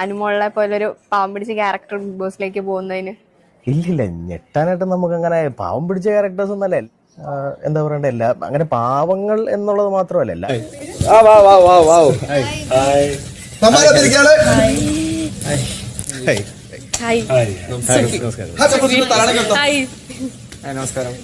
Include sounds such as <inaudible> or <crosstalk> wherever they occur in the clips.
അനുമോളെ പോലെ ഒരു പാവം പിടിച്ച ക്യാരക്ടർ ബിഗ് ബോസിലേക്ക് പോകുന്നതിന് ഇല്ലില്ല ഞെട്ടാനായിട്ട് നമുക്ക് അങ്ങനെ പാവം പിടിച്ച ക്യാരക്ടേഴ്സ് ഒന്നല്ല എന്താ പറയണ്ട എല്ലാ അങ്ങനെ പാവങ്ങൾ എന്നുള്ളത് മാത്രമല്ല നമസ്കാരം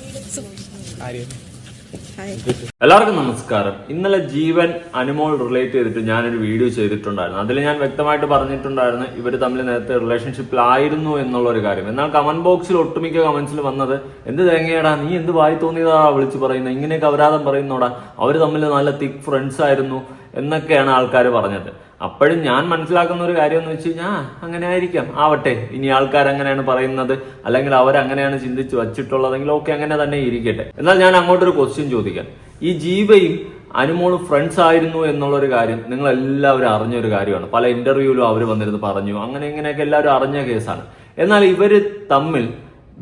എല്ലാവർക്കും നമസ്കാരം. ഇന്നലെ ജീവൻ അനുമോൾ റിലേറ്റ് ചെയ്തിട്ട് ഞാനൊരു വീഡിയോ ചെയ്തിട്ടുണ്ടായിരുന്നു. അതിൽ ഞാൻ വ്യക്തമായിട്ട് പറഞ്ഞിട്ടുണ്ടായിരുന്നു ഇവർ തമ്മിൽ നേരത്തെ റിലേഷൻഷിപ്പിലായിരുന്നു എന്നുള്ള ഒരു കാര്യം. എന്നാൽ കമന്റ് ബോക്സിൽ ഒട്ടുമിക്ക കമന്റ്സിൽ വന്നത് എന്ത് തേങ്ങയടാ നീ എന്ത് വായി തോന്നിയതാ വിളിച്ച് പറയുന്നത് ഇങ്ങനെയൊക്കെ അപരാധം പറയുന്നോടാ? അവർ തമ്മിൽ നല്ല തിക് ഫ്രണ്ട്സ് ആയിരുന്നു എന്നൊക്കെയാണ് ആൾക്കാർ പറഞ്ഞത്. അപ്പോഴും ഞാൻ മനസ്സിലാക്കുന്ന ഒരു കാര്യം എന്ന് വെച്ച് കഴിഞ്ഞാൽ അങ്ങനെ ആയിരിക്കാം. ആവട്ടെ ഇനി ആൾക്കാർ അങ്ങനെയാണ് പറയുന്നത് അല്ലെങ്കിൽ അവരങ്ങനെയാണ് ചിന്തിച്ചു വച്ചിട്ടുള്ളതെങ്കിൽ ഓക്കെ അങ്ങനെ തന്നെ ഇരിക്കട്ടെ. എന്നാൽ ഞാൻ അങ്ങോട്ടൊരു ക്വസ്റ്റ്യൻ ചോദിക്കാം. ഈ ജീവയും അനുമോൾ ഫ്രണ്ട്സ് ആയിരുന്നു എന്നുള്ളൊരു കാര്യം നിങ്ങൾ എല്ലാവരും അറിഞ്ഞൊരു കാര്യമാണ്. പല ഇന്റർവ്യൂവിലും അവർ വന്നിരുന്ന് പറഞ്ഞു. അങ്ങനെ ഇങ്ങനെയൊക്കെ എല്ലാവരും അറിഞ്ഞ കേസാണ് എന്നാൽ ഇവർ തമ്മിൽ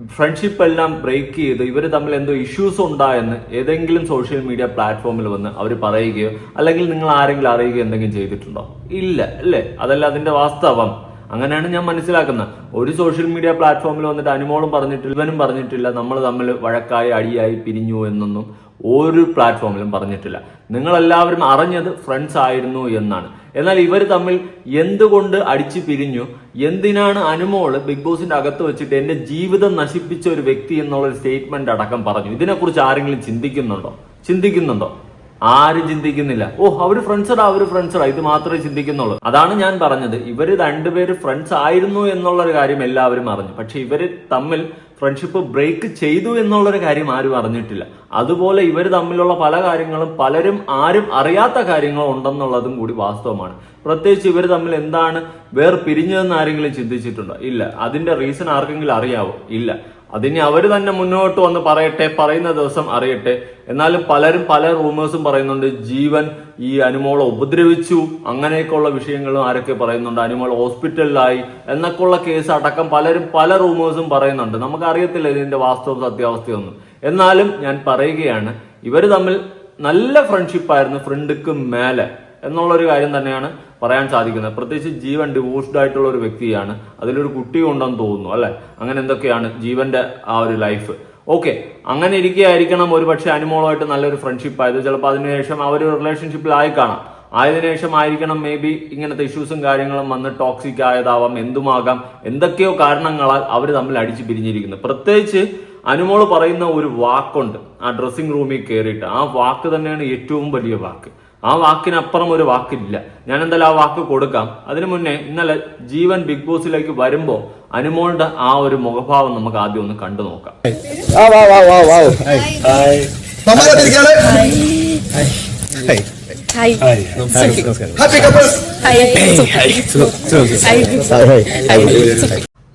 ഫ്രണ്ട്ഷിപ്പ് എല്ലാം ബ്രേക്ക് ചെയ്ത് ഇവർ തമ്മിൽ എന്തോ ഇഷ്യൂസ് ഉണ്ടായെന്ന് ഏതെങ്കിലും സോഷ്യൽ മീഡിയ പ്ലാറ്റ്ഫോമിൽ വന്ന് അവർ പറയുകയോ അല്ലെങ്കിൽ നിങ്ങൾ ആരെങ്കിലും അറിയുകയോ എന്തെങ്കിലും ചെയ്തിട്ടുണ്ടോ? ഇല്ല അല്ലേ? അതല്ല അതിന്റെ വാസ്തവം. അങ്ങനെയാണ് ഞാൻ മനസ്സിലാക്കുന്നത്. ഒരു സോഷ്യൽ മീഡിയ പ്ലാറ്റ്ഫോമിൽ വന്നിട്ട് അനുമോളും പറഞ്ഞിട്ടില്ല ഇവനും പറഞ്ഞിട്ടില്ല നമ്മൾ തമ്മിൽ വഴക്കായി അടിയായി പിരിഞ്ഞു എന്നൊന്നും ഒരു പ്ലാറ്റ്ഫോമിലും പറഞ്ഞിട്ടില്ല. നിങ്ങളെല്ലാവരും അറിഞ്ഞത് ഫ്രണ്ട്സ് ആയിരുന്നു എന്നാണ്. എന്നാൽ ഇവർ തമ്മിൽ എന്തുകൊണ്ട് അടിച്ചു പിരിഞ്ഞു? എന്തിനാണ് അനുമോൾ ബിഗ് ബോസിന്റെ അകത്ത് വെച്ചിട്ട് എന്റെ ജീവിതം നശിപ്പിച്ച ഒരു വ്യക്തി എന്നുള്ള സ്റ്റേറ്റ്മെന്റ് അടക്കം പറഞ്ഞു? ഇതിനെക്കുറിച്ച് ആരെങ്കിലും ചിന്തിക്കുന്നുണ്ടോ? ചിന്തിക്കുന്നുണ്ടോ? ആരും ചിന്തിക്കുന്നില്ല. ഓ അവർ ഫ്രണ്ട്സടാ അവർ ഫ്രണ്ട്സടാ ഇത് മാത്രമേ ചിന്തിക്കുന്നുള്ളൂ. അതാണ് ഞാൻ പറഞ്ഞത്. ഇവർ രണ്ടുപേര് ഫ്രണ്ട്സ് ആയിരുന്നു എന്നുള്ള ഒരു കാര്യം എല്ലാവരും അറിഞ്ഞു. പക്ഷെ ഇവർ തമ്മിൽ ഫ്രണ്ട്ഷിപ്പ് ബ്രേക്ക് ചെയ്തു എന്നുള്ളൊരു കാര്യം ആരും അറിഞ്ഞിട്ടില്ല. അതുപോലെ ഇവർ തമ്മിലുള്ള പല കാര്യങ്ങളും പലരും ആരും അറിയാത്ത കാര്യങ്ങളും ഉണ്ടെന്നുള്ളതും കൂടി വാസ്തവമാണ്. പ്രത്യേകിച്ച് ഇവർ തമ്മിൽ എന്താണ് വേർ പിരിഞ്ഞതെന്ന് ആരെങ്കിലും ചിന്തിച്ചിട്ടുണ്ടോ? ഇല്ല. അതിന്റെ റീസൺ ആർക്കെങ്കിലും അറിയാവോ? ഇല്ല. അതിന് അവർ തന്നെ മുന്നോട്ട് വന്ന് പറയട്ടെ പറയുന്ന ദിവസം അറിയട്ടെ. എന്നാലും പലരും പല റൂമേഴ്സും പറയുന്നുണ്ട് ജീവൻ ഈ അനുമോളെ ഉപദ്രവിച്ചു അങ്ങനെയൊക്കെയുള്ള വിഷയങ്ങളും ആരൊക്കെ പറയുന്നുണ്ട് അനുമോൾ ഹോസ്പിറ്റലിലായി എന്നൊക്കെയുള്ള കേസ് അടക്കം പലരും പല റൂമേഴ്സും പറയുന്നുണ്ട്. നമുക്ക് അറിയത്തില്ല ഇതിന്റെ വാസ്തവ സത്യാവസ്ഥയൊന്നും. എന്നാലും ഞാൻ പറയുകയാണ് ഇവർ തമ്മിൽ നല്ല ഫ്രണ്ട്ഷിപ്പായിരുന്നു ഫ്രണ്ടിക്ക് മേലെ. എന്നുള്ളൊരു കാര്യം തന്നെയാണ്. പറയാൻ സാധിക്കുന്നത്. പ്രത്യേകിച്ച് ജീവൻ ഡിവോഴ്സ്ഡ് ആയിട്ടുള്ള ഒരു വ്യക്തിയാണ്. അതിലൊരു കുട്ടി ഉണ്ടെന്ന് തോന്നുന്നു അല്ലെ? അങ്ങനെ എന്തൊക്കെയാണ് ജീവന്റെ ആ ഒരു ലൈഫ് ഓക്കെ അങ്ങനെ ഇരിക്കുകയായിരിക്കണം ഒരു പക്ഷേ അനുമോളമായിട്ട് നല്ലൊരു ഫ്രണ്ട്ഷിപ്പ് ആയത്. ചിലപ്പോൾ അതിനുശേഷം അവർ റിലേഷൻഷിപ്പിലായി കാണാം. ആയതിനു ശേഷം ആയിരിക്കണം മേ ബി ഇങ്ങനത്തെ ഇഷ്യൂസും കാര്യങ്ങളും വന്ന് ടോക്സിക് ആയതാവാം എന്തുമാകാം എന്തൊക്കെയോ കാരണങ്ങളാൽ അവർ തമ്മിൽ അടിച്ചു പിരിഞ്ഞിരിക്കുന്നു. പ്രത്യേകിച്ച് അനുമോൾ പറയുന്ന ഒരു വാക്കുണ്ട്. ആ ഡ്രസ്സിംഗ് റൂമിൽ കയറിയിട്ട് ആ വാക്ക് തന്നെയാണ് ഏറ്റവും വലിയ വാക്ക്. ആ വാക്കിനപ്പുറം ഒരു വാക്കില്ല. ഞാൻ എന്തായാലും ആ വാക്ക് കൊടുക്കാം. അതിനു മുന്നേ ഇന്നലെ ജീവൻ ബിഗ് ബോസിലേക്ക് വരുമ്പോ അനുമോളുടെ ആ ഒരു മുഖഭാവം നമുക്ക് ആദ്യം ഒന്ന് കണ്ടു നോക്കാം.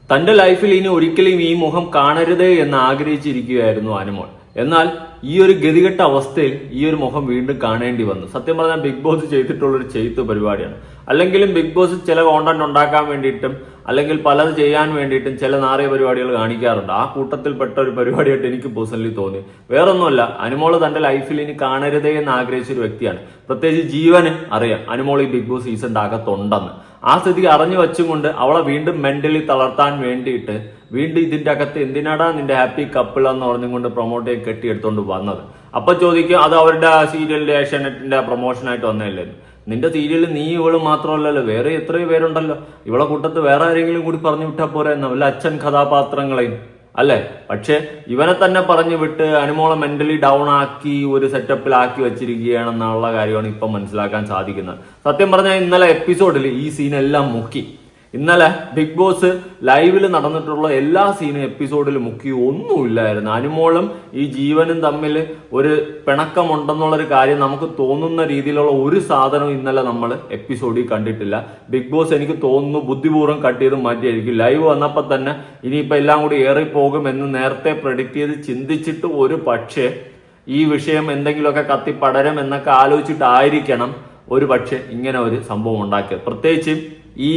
തന്റെ ലൈഫിൽ ഇനി ഒരിക്കലും ഈ മുഖം കാണരുതേ എന്ന് ആഗ്രഹിച്ചിരിക്കുകയായിരുന്നു അനുമോൾ. എന്നാൽ ഈ ഒരു ഗതികെട്ട അവസ്ഥയിൽ ഈ ഒരു മുഖം വീണ്ടും കാണേണ്ടി വന്നു. സത്യം പറഞ്ഞാൽ ബിഗ് ബോസ് ചെയ്തിട്ടുള്ള ഒരു ചെയ്ത്ത് പരിപാടിയാണ്. അല്ലെങ്കിലും ബിഗ് ബോസ് ചില കോണ്ടന്റ് ഉണ്ടാക്കാൻ വേണ്ടിയിട്ടും അല്ലെങ്കിൽ പലത് ചെയ്യാൻ വേണ്ടിയിട്ടും ചില നാറിയ പരിപാടികൾ കാണിക്കാറുണ്ട്. ആ കൂട്ടത്തിൽപ്പെട്ട ഒരു പരിപാടിയായിട്ട് എനിക്ക് പേഴ്സണലി തോന്നി. വേറൊന്നുമല്ല അനുമോൾ തന്റെ ലൈഫിൽ ഇനി കാണരുതേ എന്ന് ആഗ്രഹിച്ച ഒരു വ്യക്തിയാണ്. പ്രത്യേകിച്ച് ജീവന് അറിയാം അനുമോൾ ഈ ബിഗ് ബോസ് സീസണിന്റെ അകത്തുണ്ടെന്ന്. ആ സ്ഥിതി അറിഞ്ഞു വെച്ചുകൊണ്ട് അവളെ വീണ്ടും മെന്റലി തളർത്താൻ വേണ്ടിയിട്ട് വീണ്ടും ഇതിന്റെ അകത്ത് എന്തിനാടാ നിന്റെ ഹാപ്പി കപ്പിൾ എന്ന് പറഞ്ഞുകൊണ്ട് പ്രൊമോട്ട് ചെയ്ത് കെട്ടിയെടുത്തോണ്ട് വന്നത്? അപ്പൊ ചോദിക്കും അത് അവരുടെ സീരിയലിന്റെ ഏഷ്യാനെറ്റിന്റെ പ്രൊമോഷനായിട്ട് വന്നതല്ലേ? നിന്റെ സീരിയലിൽ നീ ഇവൾ മാത്രമല്ലല്ലോ വേറെ എത്രയോ പേരുണ്ടല്ലോ. ഇവളെ കൂട്ടത്ത് വേറെ ആരെങ്കിലും കൂടി പറഞ്ഞു വിട്ടാ പോരെ എന്ന വല്ല അച്ഛൻ കഥാപാത്രങ്ങളെയും അല്ലേ? പക്ഷെ ഇവനെ തന്നെ പറഞ്ഞു വിട്ട് അനുമോളെ മെന്റലി ഡൗൺ ആക്കി ഒരു സെറ്റപ്പിലാക്കി വെച്ചിരിക്കുകയാണെന്നുള്ള കാര്യമാണ് ഇപ്പം മനസ്സിലാക്കാൻ സാധിക്കുന്നത്. സത്യം പറഞ്ഞാൽ ഇന്നലെ എപ്പിസോഡിൽ ഈ സീനെല്ലാം മുക്കി. ഇന്നലെ ബിഗ് ബോസ് ലൈവിൽ നടന്നിട്ടുള്ള എല്ലാ സീനും എപ്പിസോഡിൽ മുക്കി ഒന്നുമില്ലായിരുന്നു. അനുമോളും ഈ ജീവനും തമ്മിൽ ഒരു പിണക്കമുണ്ടെന്നുള്ളൊരു കാര്യം നമുക്ക് തോന്നുന്ന രീതിയിലുള്ള ഒരു സാധനവും ഇന്നലെ നമ്മൾ എപ്പിസോഡിൽ കണ്ടിട്ടില്ല. ബിഗ് ബോസ് എനിക്ക് തോന്നുന്നു ബുദ്ധിപൂർവം കട്ട് ചെയ്ത് മാറ്റിയായിരിക്കും. ലൈവ് വന്നപ്പോൾ തന്നെ ഇനിയിപ്പോൾ എല്ലാം കൂടി ഏറിപ്പോകും എന്ന് നേരത്തെ പ്രഡിക്റ്റ് ചെയ്ത് ചിന്തിച്ചിട്ട് ഒരു പക്ഷേ ഈ വിഷയം എന്തെങ്കിലുമൊക്കെ കത്തിപ്പടരും എന്നൊക്കെ ആലോചിച്ചിട്ടായിരിക്കണം ഒരു പക്ഷേ ഇങ്ങനെ ഒരു സംഭവം ഉണ്ടാക്കിയത്. പ്രത്യേകിച്ച് ഈ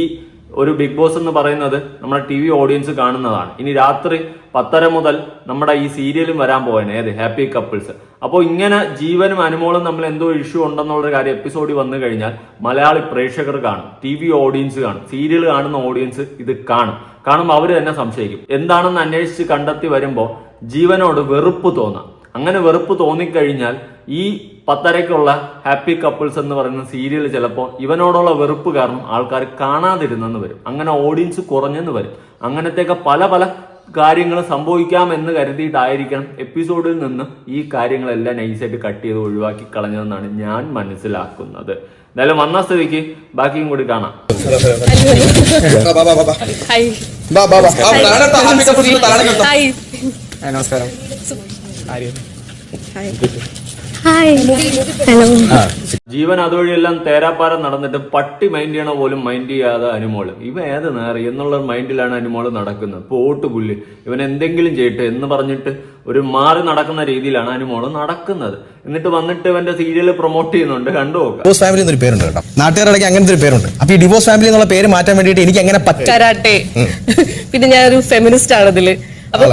ഒരു ബിഗ് ബോസ് എന്ന് പറയുന്നത് നമ്മുടെ ടി വി ഓഡിയൻസ് കാണുന്നതാണ്. ഇനി രാത്രി പത്തര മുതൽ നമ്മുടെ ഈ സീരിയലും വരാൻ പോവാണ്. ഏത്? ഹാപ്പി കപ്പിൾസ് അപ്പോൾ ഇങ്ങനെ ജീവനും അനുമോളും നമ്മൾ എന്തോ ഇഷ്യൂ ഉണ്ടെന്നുള്ള കാര്യം എപ്പിസോഡിൽ വന്നു കഴിഞ്ഞാൽ മലയാളി പ്രേക്ഷകർ കാണും. ടി വി ഓഡിയൻസ് കാണും. സീരിയൽ കാണുന്ന ഓഡിയൻസ് ഇത് കാണും. കാണുമ്പോൾ അവർ തന്നെ സംശയിക്കും. എന്താണെന്ന് അന്വേഷിച്ച് കണ്ടെത്തി വരുമ്പോൾ ജീവനോട് വെറുപ്പ് തോന്നാം. അങ്ങനെ വെറുപ്പ് തോന്നിക്കഴിഞ്ഞാൽ ഈ പത്തരയ്ക്കുള്ള ഹാപ്പി കപ്പിൾസ് എന്ന് പറയുന്ന സീരിയൽ ചിലപ്പോൾ ഇവനോടുള്ള വെറുപ്പ് കാരണം ആൾക്കാർ കാണാതിരുന്നെന്ന് വരും. അങ്ങനെ ഓഡിയൻസ് കുറഞ്ഞെന്ന് വരും. അങ്ങനത്തെയൊക്കെ പല പല കാര്യങ്ങൾ സംഭവിക്കാം എന്ന് കരുതിയിട്ടായിരിക്കണം എപ്പിസോഡിൽ നിന്ന് ഈ കാര്യങ്ങളെല്ലാം നൈസായിട്ട് കട്ട് ചെയ്ത് ഒഴിവാക്കി കളഞ്ഞതെന്നാണ് ഞാൻ മനസ്സിലാക്കുന്നത്. എന്തായാലും വന്ന സ്ഥിതിക്ക് ബാക്കിയും കൂടി കാണാം. നമസ്കാരം. ഹായ് ഹലോ ജീവൻ അതുവഴിയെല്ലാം തേരാപ്പാരം നടന്നിട്ട് പട്ടി മൈൻഡ് ചെയ്യണ പോലും മൈൻഡ് ചെയ്യാതെ അനുമോൾ. ഇവ ഏത് നേറി എന്നുള്ള മൈൻഡിലാണ് അനുമോൾ നടക്കുന്നത്. പോട്ട് പുല്ല്. ഇവൻ എന്തെങ്കിലും ചെയ്യട്ടെ എന്ന് പറഞ്ഞിട്ട് ഒരു മാറി നടക്കുന്ന രീതിയിലാണ് അനുമോൾ നടക്കുന്നത്. എന്നിട്ട് വന്നിട്ട് ഇവന്റെ സീരിയൽ പ്രൊമോട്ട് ചെയ്യുന്നുണ്ട്. കണ്ടു നോക്കാം. ഡിവോഴ്സ് ഫാമിലി എന്നൊരു പേരുണ്ട് കേട്ടോ. നാട്ടുകാരുടെ അങ്ങനത്തെ ഒരു പേരുണ്ട്. അപ്പൊ ഈ ഡിവോഴ്സ് ഫാമിലി എന്നുള്ള പേര് മാറ്റാൻ വേണ്ടിയിട്ട് എനിക്ക് എങ്ങനെ പറ്റും? കരാട്ടെ. പിന്നെ ഞാനൊരു ഫെമിനിസ്റ്റ് ആണ് ഇതിൽ അപ്പൊ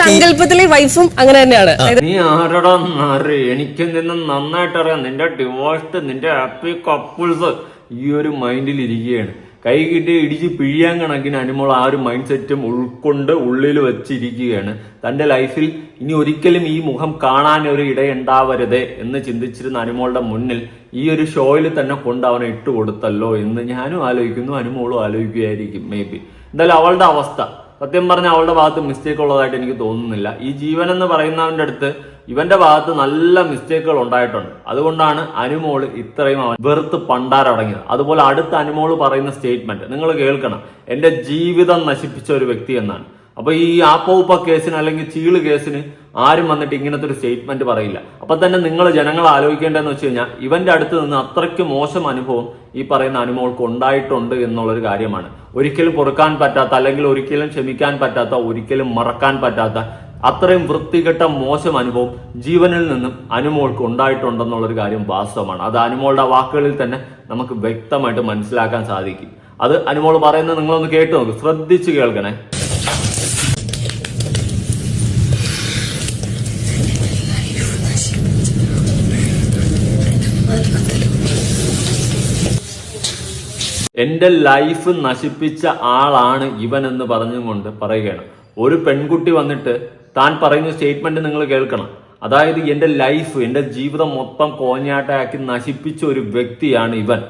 സങ്കല്പത്തിലെ വൈഫും അങ്ങനെ തന്നെയാണ്. അതായത് നീ ആരടാ നാറ്? എനിക്ക് നിന്നെ നന്നായിട്ട് അറിയാം നിന്റെ ഡിവോഴ്സ് നിന്റെ ഹാപ്പി കപ്പിൾസ് ഈ ഒരു മൈൻഡിൽ ഇരിക്കുകയാണ് കൈ കിട്ടി ഇടിച്ച് പിഴിയാൻ കണക്കിന് അനുമോൾ ആ ഒരു മൈൻഡ് സെറ്റും ഉൾക്കൊണ്ട് ഉള്ളിൽ വെച്ചിരിക്കുകയാണ്. തന്റെ ലൈഫിൽ ഇനി ഒരിക്കലും ഈ മുഖം കാണാൻ ഒരു ഇടയുണ്ടാവരുതേ എന്ന് ചിന്തിച്ചിരുന്ന അനുമോളുടെ മുന്നിൽ ഈ ഒരു ഷോയിൽ തന്നെ കൊണ്ട് അവനെ ഇട്ട് കൊടുത്തല്ലോ എന്ന് ഞാനും ആലോചിക്കുന്നു. അനുമോളും ആലോചിക്കുകയായിരിക്കും മേ ബി എന്തായാലും അവളുടെ അവസ്ഥ. സത്യം പറഞ്ഞ അവളുടെ ഭാഗത്ത് മിസ്റ്റേക്ക് ഉള്ളതായിട്ട് എനിക്ക് തോന്നുന്നില്ല. ഈ ജീവൻ എന്ന് പറയുന്നവന്റെ അടുത്ത് ഇവന്റെ ഭാഗത്ത് നല്ല മിസ്റ്റേക്കുകൾ ഉണ്ടായിട്ടുണ്ട്. അതുകൊണ്ടാണ് അനുമോൾ ഇത്രയും അവൻ വെറുത്ത് പണ്ടാരടങ്ങിയത്. അതുപോലെ അടുത്ത അനുമോൾ പറയുന്ന സ്റ്റേറ്റ്മെന്റ് നിങ്ങൾ കേൾക്കണം. എന്റെ ജീവിതം നശിപ്പിച്ച ഒരു വ്യക്തി എന്നാണ്. അപ്പൊ ഈ ആപ്പോപ്പ കേസിന് അല്ലെങ്കിൽ ചീൾ കേസിന് ആരും വന്നിട്ട് ഇങ്ങനത്തെ ഒരു സ്റ്റേറ്റ്മെന്റ് പറയില്ല. അപ്പൊ തന്നെ നിങ്ങൾ ജനങ്ങൾ ആലോചിക്കേണ്ടതെന്ന് വെച്ച് കഴിഞ്ഞാൽ ഇവന്റെ അടുത്ത് നിന്ന് അത്രയ്ക്ക് മോശം അനുഭവം ഈ പറയുന്ന അനുമോൾക്ക് ഉണ്ടായിട്ടുണ്ട് എന്നുള്ളൊരു കാര്യമാണ്. ഒരിക്കലും പൊറുക്കാൻ പറ്റാത്ത അല്ലെങ്കിൽ ഒരിക്കലും ക്ഷമിക്കാൻ പറ്റാത്ത ഒരിക്കലും മറക്കാൻ പറ്റാത്ത അത്രയും വൃത്തികെട്ട മോശം അനുഭവം ജീവനിൽ നിന്നും അനുമോൾക്ക് ഉണ്ടായിട്ടുണ്ടെന്നുള്ളൊരു കാര്യം വാസ്തവമാണ്. അത് അനുമോളുടെ വാക്കുകളിൽ തന്നെ നമുക്ക് വ്യക്തമായിട്ട് മനസ്സിലാക്കാൻ സാധിക്കും. അത് അനുമോൾ പറയുന്നത് നിങ്ങളൊന്ന് കേട്ടു നോക്ക്. ശ്രദ്ധിച്ച് കേൾക്കണേ. എന്റെ ലൈഫ് നശിപ്പിച്ച ആളാണ് ഇവൻ എന്ന് പറഞ്ഞുകൊണ്ട് പറയുകയാണ്. ഒരു പെൺകുട്ടി വന്നിട്ട് താൻ പറയുന്ന സ്റ്റേറ്റ്മെന്റ് നിങ്ങൾ കേൾക്കണം. അതായത് എന്റെ ലൈഫ് എന്റെ ജീവിതം മൊത്തം കോഞ്ഞാട്ടയാക്കി നശിപ്പിച്ച ഒരു വ്യക്തിയാണ് ഇവൻ.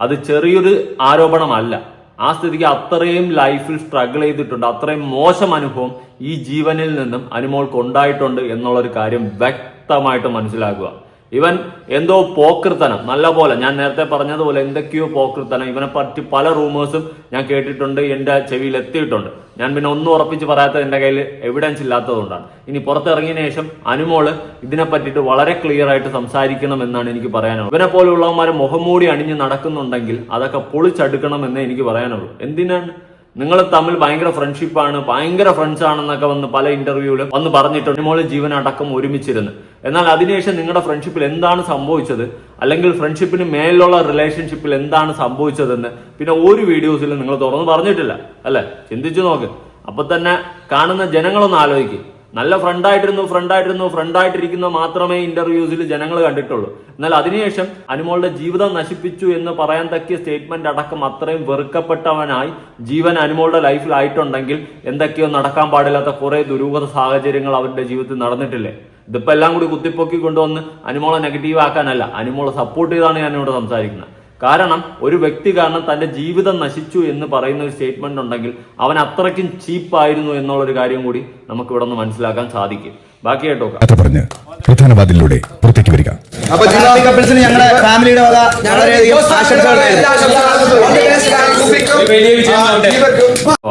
അത് ചെറിയൊരു ആരോപണമല്ല. ആ സ്ഥിതിക്ക് അത്രയും ലൈഫിൽ സ്ട്രഗിൾ ചെയ്തിട്ടുണ്ട്. അത്രയും മോശം അനുഭവം ഈ ജീവനിൽ നിന്നും അനുമോൾക്ക് ഉണ്ടായിട്ടുണ്ട് എന്നുള്ളൊരു കാര്യം വ്യക്തമായിട്ട് മനസ്സിലാക്കുക. ഇവൻ എന്തോ പോക്കൃത്തനം നല്ല പോലെ ഞാൻ നേരത്തെ പറഞ്ഞതുപോലെ എന്തൊക്കെയോ പോക്കൃത്തനം ഇവനെ പറ്റി പല റൂമേഴ്സും ഞാൻ കേട്ടിട്ടുണ്ട് എന്റെ ചെവിയിൽ എത്തിയിട്ടുണ്ട്. ഞാൻ പിന്നെ ഒന്നും ഉറപ്പിച്ച് പറയാത്തത് എന്റെ കയ്യിൽ എവിഡൻസ് ഇല്ലാത്തതുകൊണ്ടാണ്. ഇനി പുറത്തിറങ്ങിയ ശേഷം അനുമോൾ ഇതിനെ പറ്റിയിട്ട് വളരെ ക്ലിയർ ആയിട്ട് സംസാരിക്കണം എന്നാണ് എനിക്ക് പറയാനുള്ളത്. ഇവനെ പോലെയുള്ളവന്മാരെ മുഖംമൂടി അണിഞ്ഞ് നടക്കുന്നുണ്ടെങ്കിൽ അതൊക്കെ പൊളിച്ചടുക്കണം എന്നേ എനിക്ക് പറയാനുള്ളൂ. എന്തിനാണ്? നിങ്ങൾ തമ്മിൽ ഭയങ്കര ഫ്രണ്ട്ഷിപ്പാണ് ഭയങ്കര ഫ്രണ്ട്സ് ആണെന്നൊക്കെ വന്ന് പല ഇന്റർവ്യൂവിലും വന്ന് പറഞ്ഞിട്ടുണ്ട്. മോളെ ജീവൻ അടക്കം ഒരുമിച്ചിരുന്നു. എന്നാൽ അതിനുശേഷം നിങ്ങളുടെ ഫ്രണ്ട്ഷിപ്പിൽ എന്താണ് സംഭവിച്ചത്? അല്ലെങ്കിൽ ഫ്രണ്ട്ഷിപ്പിന് മേലുള്ള റിലേഷൻഷിപ്പിൽ എന്താണ് സംഭവിച്ചതെന്ന് പിന്നെ ഒരു വീഡിയോസിലും നിങ്ങൾ തുറന്ന് പറഞ്ഞിട്ടില്ല. അല്ലെ? ചിന്തിച്ചു നോക്ക്. അപ്പൊ തന്നെ കാണുന്ന ജനങ്ങളൊന്ന് ആലോചിക്കും. നല്ല ഫ്രണ്ടായിട്ടിരുന്നു ഫ്രണ്ടായിട്ടിരുന്നു ഫ്രണ്ടായിട്ടിരിക്കുന്ന മാത്രമേ ഇന്റർവ്യൂസിൽ ജനങ്ങൾ കണ്ടിട്ടുള്ളൂ. എന്നാൽ അതിനുശേഷം അനുമോളുടെ ജീവിതം നശിപ്പിച്ചു എന്ന് പറയാൻ തക്കിയ സ്റ്റേറ്റ്മെന്റ് അടക്കം അത്രയും വെറുക്കപ്പെട്ടവനായി ജീവൻ അനുമോളുടെ ലൈഫിലായിട്ടുണ്ടെങ്കിൽ എന്തൊക്കെയോ നടക്കാൻ പാടില്ലാത്ത കുറെ ദുരൂഹത സാഹചര്യങ്ങൾ അവരുടെ ജീവിതത്തിൽ നടന്നിട്ടില്ലേ? ഇതിപ്പോ എല്ലാം കൂടി കുത്തിപ്പൊക്കി കൊണ്ടുവന്ന് അനുമോളെ നെഗറ്റീവ് ആക്കാനല്ല അനുമോളെ സപ്പോർട്ട് ചെയ്താണ് ഞാൻ ഇവിടെ സംസാരിക്കുന്നത്. കാരണം ഒരു വ്യക്തി കാരണം തന്റെ ജീവിതം നശിച്ചു എന്ന് പറയുന്ന ഒരു സ്റ്റേറ്റ്മെന്റ് ഉണ്ടെങ്കിൽ അവൻ അത്രയ്ക്കും ചീപ്പായിരുന്നു എന്നുള്ള ഒരു കാര്യം കൂടി നമുക്ക് ഇവിടെ നിന്ന് മനസ്സിലാക്കാൻ സാധിക്കും. ബാക്കി കേട്ടോ. പറഞ്ഞ് പ്രധാനവാദിലൂടെ പുറത്തേക്ക് വരിക. അപ്പൊ ജില്ലാ കപ്പിൾസിന് ഞങ്ങളുടെ ഫാമിലിയുടെ വക.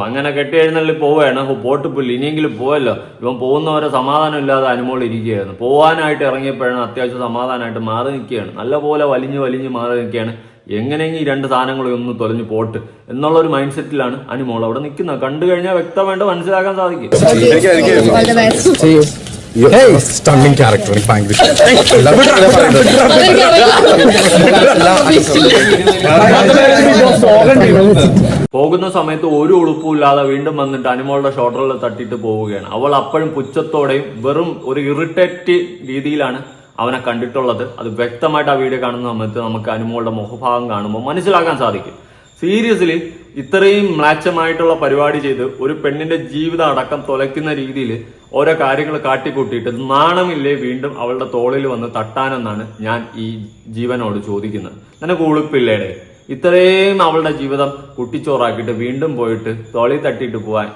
അങ്ങനെ കെട്ടി എഴുന്നള്ളി പോവുകയാണ്. അപ്പൊ പോട്ട് പുല്ല്. ഇനിയെങ്കിലും പോവല്ലോ. ഇവൻ പോകുന്നവരെ സമാധാനം ഇല്ലാതെ അനുമോൾ ഇരിക്കുകയായിരുന്നു പോവാനായിട്ട് ഇറങ്ങിയപ്പോഴാണ് അത്യാവശ്യം സമാധാനമായിട്ട് മാറി നിൽക്കുകയാണ്. നല്ലപോലെ വലിഞ്ഞു വലിഞ്ഞു മാറി നിൽക്കുകയാണ്. എങ്ങനെയെങ്കിലും ഈ രണ്ട് സാധനങ്ങളും ഒന്ന് തൊലഞ്ഞു പോട്ട് എന്നുള്ള ഒരു മൈൻഡ് സെറ്റിലാണ് അനുമോൾ അവിടെ നിൽക്കുന്നത്. കണ്ടു കഴിഞ്ഞാൽ വ്യക്തമായിട്ട് മനസ്സിലാക്കാൻ സാധിക്കും. സ്റ്റണ്ണിങ് ക്യാരക്ടർ എനിക്ക് ഭയങ്കര പോകുന്ന സമയത്ത് ഒരു ഉളുപ്പുമില്ലാതെ വീണ്ടും വന്നിട്ട് അനുമോളുടെ ഷോൾഡറിൽ തട്ടിയിട്ട് പോവുകയാണ്. അവൾ അപ്പോഴും പുച്ഛത്തോടെയും വെറും ഒരു ഇറിറ്റേറ്റ് രീതിയിലാണ് അവനെ കണ്ടിട്ടുള്ളത്. അത് വ്യക്തമായിട്ട് ആ വീഡിയോ കാണുന്ന സമയത്ത് നമുക്ക് അനുമോളുടെ മുഖഭാഗം കാണുമ്പോൾ മനസ്സിലാക്കാൻ സാധിക്കും. സീരിയസ്ലി ഇത്രയും മ്ലാച്ചമായിട്ടുള്ള പരിപാടി ചെയ്ത് ഒരു പെണ്ണിന്റെ ജീവിതം അടക്കം തുലയ്ക്കുന്ന രീതിയിൽ ഓരോ കാര്യങ്ങൾ കാട്ടിക്കൂട്ടിയിട്ട് നാണമില്ലേ വീണ്ടും അവളുടെ തോളിൽ വന്ന് തട്ടാനെന്നാണ് ഞാൻ ഈ ജീവനോട് ചോദിക്കുന്നത്. നിനക്ക് ഉളുപ്പില്ലേടെ? ഇത്രയും അവളുടെ ജീവിതം കുട്ടിച്ചോറാക്കിയിട്ട് വീണ്ടും പോയിട്ട് തോളി തട്ടിയിട്ട് പോവാൻ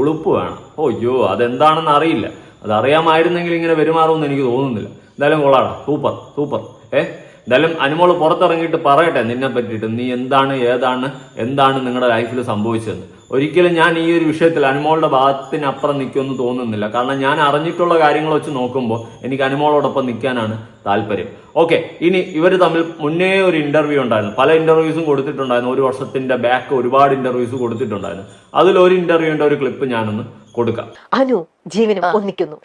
ഉളുപ്പ് വേണം. ഓ അയ്യോ അതെന്താണെന്ന് അറിയില്ല. അതറിയാമായിരുന്നെങ്കിൽ ഇങ്ങനെ പെരുമാറുമെന്ന് എനിക്ക് തോന്നുന്നില്ല. എന്തായാലും കൊള്ളാടാ. Super super. ഏ എന്തായാലും അനുമോൾ പുറത്തിറങ്ങിയിട്ട് പറയട്ടെ നിന്നെ പറ്റിയിട്ട്. നീ എന്താണ് ഏതാണ് എന്താണ് നിങ്ങളുടെ ലൈഫിൽ സംഭവിച്ചതെന്ന്. ഒരിക്കലും ഞാൻ ഈ ഒരു വിഷയത്തിൽ അനുമോളുടെ ഭാഗത്തിനപ്പുറം നിൽക്കുമെന്ന് തോന്നുന്നില്ല. കാരണം ഞാൻ അറിഞ്ഞിട്ടുള്ള കാര്യങ്ങൾ വെച്ച് നോക്കുമ്പോൾ എനിക്ക് അനുമോളോടൊപ്പം നിൽക്കാനാണ് താല്പര്യം. ഓക്കെ ഇനി ഇവർ തമ്മിൽ മുന്നേ ഒരു ഇന്റർവ്യൂ ഉണ്ടായിരുന്നു. പല ഇന്റർവ്യൂസും കൊടുത്തിട്ടുണ്ടായിരുന്നു. ഒരു വർഷത്തിന്റെ ബാക്ക് ഒരുപാട് ഇന്റർവ്യൂസ് കൊടുത്തിട്ടുണ്ടായിരുന്നു. അതിൽ ഒരു ഇന്റർവ്യൂവിന്റെ ഒരു ക്ലിപ്പ് ഞാനൊന്ന് കൊടുക്കാം. അനു ജീവനും ഒന്നിക്കുന്നു?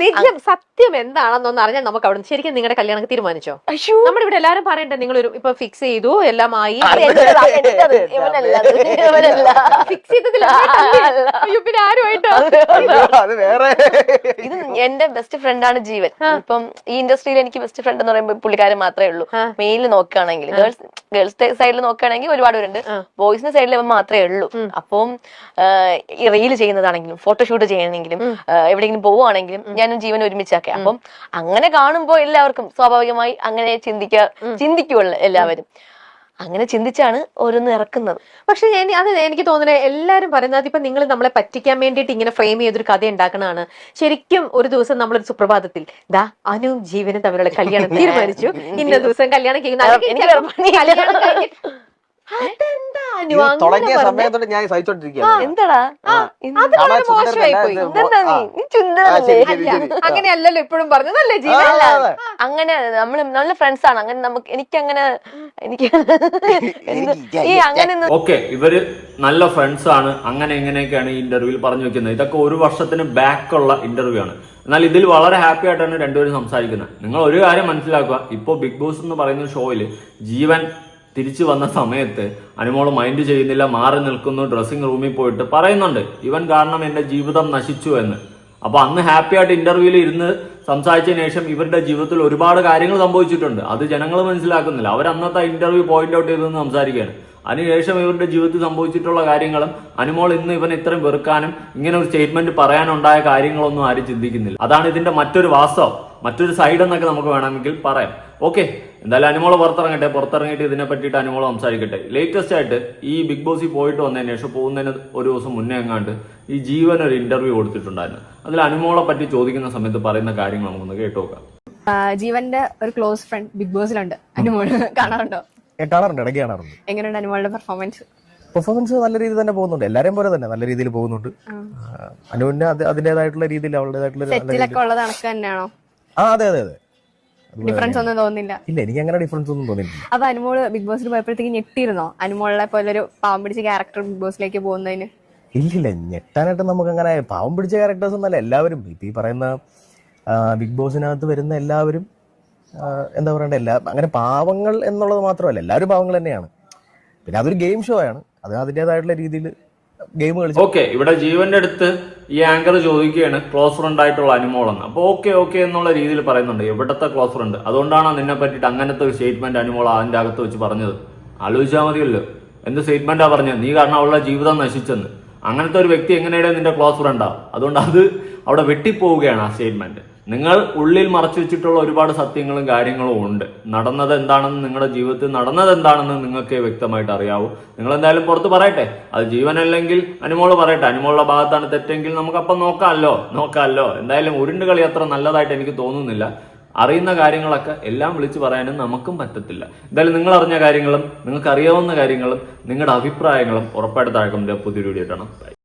നിജം സത്യം എന്താണെന്നൊന്ന് അറിഞ്ഞാൽ നമുക്ക് അവിടെ ശരിക്കും നിങ്ങളുടെ കല്യാണം തീരുമാനിച്ചോ? നമ്മുടെ ഇവിടെ എല്ലാരും പറയണ്ടേ നിങ്ങൾ ഒരു ഇപ്പൊ ഫിക്സ് ചെയ്തു എല്ലാം ആയി. ഫിക്സ് ചെയ്തതില്ല അയ്യോ പിന്നെ ആരുമായിട്ടോ? അത് വേറെ. ഇത് എന്റെ ബെസ്റ്റ് ഫ്രണ്ടാണ് ജീവൻ. ഇപ്പം ഈ ഇൻഡസ്ട്രിയിൽ എനിക്ക് ബെസ്റ്റ് ഫ്രണ്ട് എന്ന് പറയുമ്പോൾ പുള്ളിക്കാരൻ മാത്രമേ ഉള്ളൂ. മെയിലിൽ നോക്കുകയാണെങ്കിൽ ഗേൾസ് ഗേൾസ് സൈഡിൽ നോക്കുകയാണെങ്കിൽ ഒരുപാട് പേരുണ്ട് ബോയ്സിന്റെ സൈഡിൽ മാത്രമേ ഉള്ളൂ. അപ്പം ഈ റീൽ ചെയ്യുന്നതാണെങ്കിലും ഫോട്ടോഷൂട്ട് ചെയ്യണമെങ്കിലും എവിടെയെങ്കിലും പോവുകയാണെങ്കിലും ഞാനും ജീവൻ ഒരുമിച്ചാക്കെ. അപ്പം അങ്ങനെ കാണുമ്പോൾ എല്ലാവർക്കും സ്വാഭാവികമായി അങ്ങനെ ചിന്തിക്കുക ചിന്തിക്കുള്ളൂ എല്ലാവരും. അങ്ങനെ ചിന്തിച്ചാണ് ഓരോന്ന് ഇറക്കുന്നത്. പക്ഷെ ഞാൻ അത് എനിക്ക് തോന്നുന്നത് എല്ലാവരും പറയുന്നത് ഇപ്പൊ നിങ്ങൾ നമ്മളെ പറ്റിക്കാൻ വേണ്ടിയിട്ട് ഇങ്ങനെ ഫ്രെയിം ചെയ്തൊരു കഥ ഉണ്ടാക്കണതാണ്. ശരിക്കും ഒരു ദിവസം നമ്മളൊരു സുപ്രഭാതത്തിൽ ദാ അനുവും ജീവനും തമ്മിലുള്ള കല്യാണം <laughs> തീരുമാനിച്ചു. ഇന്ന ദിവസം കല്യാണം കഴിയുന്നു തുടങ്ങിയ സമയത്തോടെ ഞാൻ അങ്ങനെയല്ലല്ലോ ഇപ്പോഴും പറഞ്ഞതല്ലേ ജീവൻ ആ, ആ, ആ. അങ്ങനെ നമ്മൾ നല്ല ഫ്രണ്ട്സ് ആണ്. അങ്ങനെ നമുക്ക് എനിക്ക് അങ്ങനെ എനിക്ക് ഈ അങ്ങനെ ഓക്കെ ഇവർ നല്ല ഫ്രണ്ട്സ് ആണ്. അങ്ങനെ എങ്ങനെയൊക്കെയാണ് ഈ ഇന്റർവ്യൂവിൽ പറഞ്ഞു വെക്കുന്നത്? ഇതൊക്കെ ഒരു വർഷത്തിന് ബാക്ക് ഉള്ള ഇന്റർവ്യൂ ആണ്. എന്നാൽ ഇതിൽ വളരെ ഹാപ്പി ആയിട്ടാണ് രണ്ടുപേരും സംസാരിക്കുന്നത്. നിങ്ങൾ ഒരു കാര്യം മനസ്സിലാക്കുക. ഇപ്പോൾ ബിഗ് ബോസ് എന്ന് പറയുന്ന ഷോയിൽ ജീവൻ തിരിച്ചു വന്ന സമയത്ത് അനുമോൾ മൈൻഡ് ചെയ്യുന്നില്ല മാറി നിൽക്കുന്നു ഡ്രസ്സിംഗ് റൂമിൽ പോയിട്ട് പറയുന്നുണ്ട് ഇവൻ കാരണം എന്റെ ജീവിതം നശിച്ചു എന്ന്. അപ്പോൾ അന്ന് ഹാപ്പി ആയിട്ട് ഇന്റർവ്യൂവിൽ ഇരുന്ന് സംസാരിച്ചതിന് ശേഷം ഇവരുടെ ജീവിതത്തിൽ ഒരുപാട് കാര്യങ്ങൾ സംഭവിച്ചിട്ടുണ്ട്. അത് ജനങ്ങൾ മനസ്സിലാക്കുന്നില്ല. അവർ അന്നത്തെ ഇന്റർവ്യൂ പോയിന്റ് ഔട്ട് ചെയ്തെന്ന് സംസാരിക്കുകയാണ്. അതിനുശേഷം ഇവരുടെ ജീവിതത്തിൽ സംഭവിച്ചിട്ടുള്ള കാര്യങ്ങളും അനുമോൾ ഇന്ന് ഇവൻ ഇത്രയും വെറുക്കാനും ഇങ്ങനെ ഒരു സ്റ്റേറ്റ്മെന്റ് പറയാനുണ്ടായ കാര്യങ്ങളൊന്നും ആരും ചിന്തിക്കുന്നില്ല. അതാണ് ഇതിന്റെ മറ്റൊരു വാസ്തവം. മറ്റൊരു സൈഡ് എന്നൊക്കെ നമുക്ക് വേണമെങ്കിൽ പറയാം. ഓക്കെ എന്തായാലും അനുമോള പുറത്തിറങ്ങട്ടെ. പുറത്തിറങ്ങിയിട്ട് ഇതിനെ പറ്റിയിട്ട് അനുമോള സംസാരിക്കട്ടെ. ലേറ്റസ്റ്റ് ആയിട്ട് ഈ ബിഗ് ബോസിൽ പോയിട്ട് വന്നതിന് ശേഷം പോകുന്നതിന് ഒരു ദിവസം മുന്നേ എങ്ങാണ്ട് ഈ ജീവൻ ഒരു ഇന്റർവ്യൂ കൊടുത്തിട്ടുണ്ടായിരുന്നു. അതിൽ അനുമോളെ പറ്റി ചോദിക്കുന്ന സമയത്ത് പറയുന്ന കാര്യങ്ങൾ നമുക്കൊന്ന് കേട്ടു നോക്കാം ജീവന്റെ ഒരു ക്ലോസ് ഫ്രണ്ട് ബിഗ് ബോസിലുണ്ട് അനുമോൾ കാണാറുണ്ടോ? കാണാറുണ്ട് ഇടയ്ക്ക് കാണാറുണ്ട്. എങ്ങനെയുണ്ട് അനുമോളുടെ പെർഫോമൻസ് പെർഫോമൻസ് നല്ല രീതിയിൽ തന്നെ പോകുന്നുണ്ട്. എല്ലാരെയും പോലെ തന്നെ നല്ല രീതിയിൽ പോകുന്നുണ്ട്. അനുവിന് അതിന്റേതായിട്ടുള്ള അതിന്റെതായിട്ടുള്ള രീതിയിൽ അവളുടേതായിട്ടുള്ള ആ അതെ അതെ അതെ. ഡിഫറൻസ് ഒന്നും തോന്നുന്നില്ല ഇല്ല എനിക്ക് അങ്ങനെ ഡിഫറൻസ് ഒന്നും തോന്നില്ല അപ്പൊ അനുമോൾ ബിഗ് ബോസിൽ പോയപ്പോഴത്തേക്ക് ഞെട്ടിയിരുന്നോ? അനുമോളെ പോലെ ഒരു പാവം പിടിച്ച ക്യാരക്ടർ ബിഗ് ബോസിലേക്ക് പോകുന്നതിന്? ഇല്ലില്ല ഞെട്ടാനായിട്ട് നമുക്ക് അങ്ങനെ പാവം പിടിച്ച ക്യാരക്ടേഴ്സ് ഒന്നല്ല എല്ലാവരും. ഇപ്പൊ ഈ പറയുന്ന ബിഗ് ബോസിനകത്ത് വരുന്ന എല്ലാവരും എന്താ പറയണ്ട എല്ലാ അങ്ങനെ പാവങ്ങൾ എന്നുള്ളത് മാത്രമല്ല എല്ലാവരും പാവങ്ങൾ തന്നെയാണ്. പിന്നെ അതൊരു ഗെയിം ഷോ ആണ്. അത് അതിന്റെതായിട്ടുള്ള രീതിയിൽ ഗെയിം കളിച്ച് ഓക്കെ ഇവിടെ ജീവന്റെ അടുത്ത് ഈ ആങ്കർ ചോദിക്കുകയാണ് ക്ലോസ് ഫ്രണ്ട് ആയിട്ടുള്ള അനുമോളെന്ന് അപ്പൊ ഓക്കെ ഓക്കെ എന്നുള്ള രീതിയിൽ പറയുന്നുണ്ട് എവിടത്തെ ക്ലോസ് ഫ്രണ്ട് അതുകൊണ്ടാണ് നിന്നെ പറ്റിയിട്ട് അങ്ങനത്തെ ഒരു സ്റ്റേറ്റ്മെന്റ് അനുമോൾ അതിന്റെ അകത്ത് വെച്ച് പറഞ്ഞത്. ആലോചിച്ചാൽ മതിയല്ലോ. എന്ത് സ്റ്റേറ്റ്മെന്റാ പറഞ്ഞത്? നീ കാരണം അവളുടെ ജീവിതം നശിച്ചെന്ന്. അങ്ങനത്തെ ഒരു വ്യക്തി എങ്ങനെയാണ് നിന്റെ ക്ലോസ് ഫ്രണ്ടാ അതുകൊണ്ട് അത് അവിടെ വെട്ടിപ്പോവുകയാണ് ആ സ്റ്റേറ്റ്മെന്റ് നിങ്ങൾ ഉള്ളിൽ മറച്ചു വെച്ചിട്ടുള്ള ഒരുപാട് സത്യങ്ങളും കാര്യങ്ങളും ഉണ്ട്. നടന്നത് എന്താണെന്ന് നിങ്ങളുടെ ജീവിതത്തിൽ നടന്നത് എന്താണെന്ന് നിങ്ങൾക്ക് വ്യക്തമായിട്ട് അറിയാവൂ. നിങ്ങൾ എന്തായാലും പുറത്ത് പറയട്ടെ. അത് ജീവനല്ലെങ്കിൽ അനുമോൾ പറയട്ടെ. അനുമോളുടെ ഭാഗത്താണ് തെറ്റെങ്കിൽ നമുക്കപ്പം നോക്കാമല്ലോ നോക്കാമല്ലോ. എന്തായാലും ഉരുണ്ട് കളി അത്ര നല്ലതായിട്ട് എനിക്ക് തോന്നുന്നില്ല. അറിയുന്ന കാര്യങ്ങളൊക്കെ എല്ലാം വിളിച്ചു പറയാനും നമുക്കും പറ്റത്തില്ല. എന്തായാലും നിങ്ങൾ അറിഞ്ഞ കാര്യങ്ങളും നിങ്ങൾക്ക് അറിയാവുന്ന കാര്യങ്ങളും നിങ്ങളുടെ അഭിപ്രായങ്ങളും ഉറപ്പായിട്ട് താഴെ പുതിയൊരു വീഡിയോ.